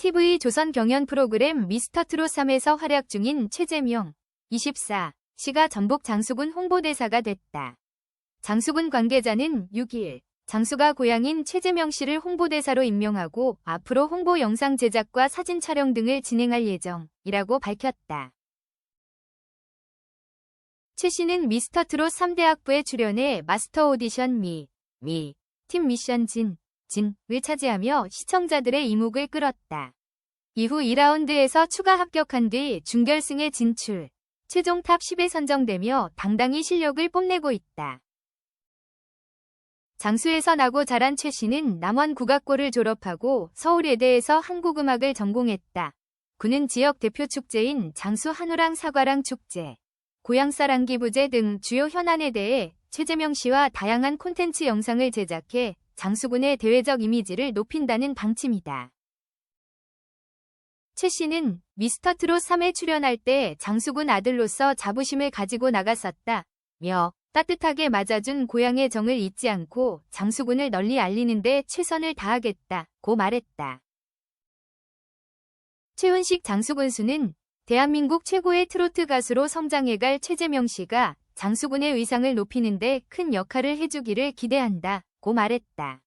TV 조선 경연 프로그램 미스터트롯 3에서 활약 중인 최재명 24시가 전북 장수군 홍보대사가 됐다. 장수군 관계자는 6일 장수가 고향인 최재명 씨를 홍보대사로 임명하고 앞으로 홍보 영상 제작과 사진 촬영 등을 진행할 예정이라고 밝혔다. 최 씨는 미스터트롯 3대 학부에 출연해 마스터 오디션 미, 미, 팀 미션 진, 진을 차지하며 시청자들의 이목을 끌었다. 이후 2라운드에서 추가 합격한 뒤 준결승에 진출, 최종 탑 10에 선정되며 당당히 실력을 뽐내고 있다. 장수에서 나고 자란 최 씨는 남원 국악고를 졸업하고 서울예대에서 한국음악을 전공했다. 그는 지역 대표 축제인 장수 한우랑 사과랑 축제, 고향사랑기 부제 등 주요 현안에 대해 최재명 씨와 다양한 콘텐츠 영상을 제작해 장수군의 대외적 이미지를 높인다는 방침이다. 최 씨는 미스터 트롯 3에 출연할 때 장수군 아들로서 자부심을 가지고 나갔었다. 며 따뜻하게 맞아준 고향의 정을 잊지 않고 장수군을 널리 알리는 데 최선을 다하겠다 고 말했다. 최훈식 장수군수는 대한민국 최고의 트로트 가수로 성장해갈 최재명 씨가 장수군의 의상을 높이는 데 큰 역할을 해주기를 기대한다 고 말했다.